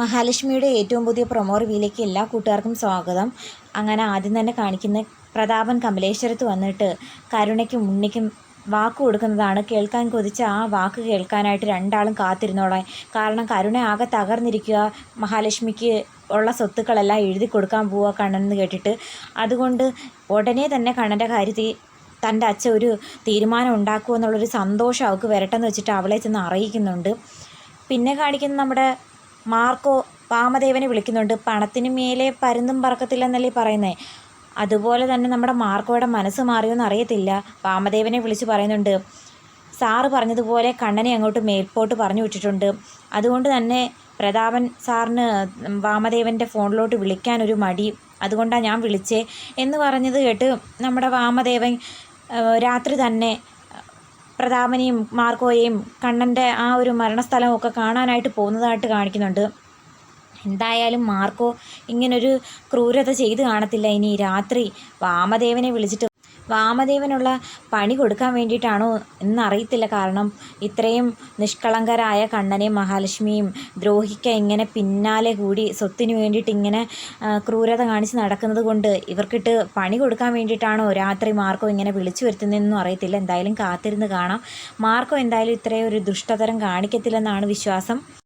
മഹാലക്ഷ്മിയുടെ ഏറ്റവും പുതിയ പ്രൊമോ റിവ്യൂയിലേക്ക് എല്ലാ കൂട്ടുകാർക്കും സ്വാഗതം. അങ്ങനെ ആദ്യം തന്നെ കാണിക്കുന്ന പ്രതാപൻ കമലേശ്വരത്ത് വന്നിട്ട് കരുണയ്ക്കും ഉണ്ണിക്കും വാക്ക് കൊടുക്കുന്നതാണ്. കേൾക്കാൻ കൊതിച്ച ആ വാക്ക് കേൾക്കാനായിട്ട് രണ്ടാളും കാത്തിരുന്നോളാൻ കാരണം കരുണ ആകെ തകർന്നിരിക്കുക. മഹാലക്ഷ്മിക്ക് ഉള്ള സ്വത്തുക്കളെല്ലാം എഴുതി കൊടുക്കാൻ പോവുക കണ്ണെന്ന് കേട്ടിട്ട്. അതുകൊണ്ട് ഉടനെ തന്നെ കണ്ണന്റെ കാര്യത്തിൽ തന്റെ അച്ഛൻ ഒരു തീരുമാനം ഉണ്ടാക്കുമെന്നുള്ളൊരു സന്തോഷം അവൾക്ക് വരട്ടെന്ന് വെച്ചിട്ട് അവളെ ചെന്ന് അറിയിക്കുന്നുണ്ട്. പിന്നെ കാണിക്കുന്ന നമ്മുടെ മാർക്കോ വാമദേവനെ വിളിക്കുന്നുണ്ട്. പണത്തിന് മേലെ പരുന്നും പറക്കത്തില്ലെന്നല്ലേ പറയുന്നത് അതുപോലെ തന്നെ നമ്മുടെ മാർക്കോയുടെ മനസ്സ് മാറിയോന്ന് അറിയത്തില്ല. വാമദേവനെ വിളിച്ച് പറയുന്നുണ്ട്. സാറ് പറഞ്ഞതുപോലെ കണ്ണനെ അങ്ങോട്ട് മേൽപോട്ട് പറഞ്ഞു വിട്ടിട്ടുണ്ട്. അതുകൊണ്ട് തന്നെ പ്രതാപൻ സാറിന് വാമദേവന്റെ ഫോണിലോട്ട് വിളിക്കാനൊരു മടി. അതുകൊണ്ടാണ് ഞാൻ വിളിച്ചേ എന്ന് പറഞ്ഞത് കേട്ട് നമ്മുടെ വാമദേവൻ രാത്രി തന്നെ പ്രതാപനെയും മാർക്കോയെയും കണ്ണന്റെ ആ ഒരു മരണസ്ഥലം ഒക്കെ കാണാനായിട്ട് പോകുന്നതായിട്ട് കാണിക്കുന്നുണ്ട്. എന്തായാലും മാർക്കോ ഇങ്ങനൊരു ക്രൂരത ചെയ്ത് കാണത്തില്ല. ഇനി രാത്രി വാമദേവനെ വിളിച്ചിട്ട് വാമദേവനുള്ള പണി കൊടുക്കാൻ വേണ്ടിയിട്ടാണോ എന്നറിയത്തില്ല. കാരണം ഇത്രയും നിഷ്കളങ്കരായ കണ്ണനെയും മഹാലക്ഷ്മിയും ദ്രോഹിക്ക ഇങ്ങനെ പിന്നാലെ കൂടി സ്വത്തിന് വേണ്ടിയിട്ട് ഇങ്ങനെ ക്രൂരത കാണിച്ച് നടക്കുന്നത് കൊണ്ട് ഇവർക്കിട്ട് പണി കൊടുക്കാൻ വേണ്ടിയിട്ടാണോ രാത്രി മാർക്കോ ഇങ്ങനെ വിളിച്ചു വരുത്തുന്നതെന്നും അറിയത്തില്ല. എന്തായാലും കാത്തിരുന്ന് കാണാം. മാർക്കോ എന്തായാലും ഇത്രയും ഒരു ദുഷ്ടതരം കാണിക്കത്തില്ലെന്നാണ് വിശ്വാസം.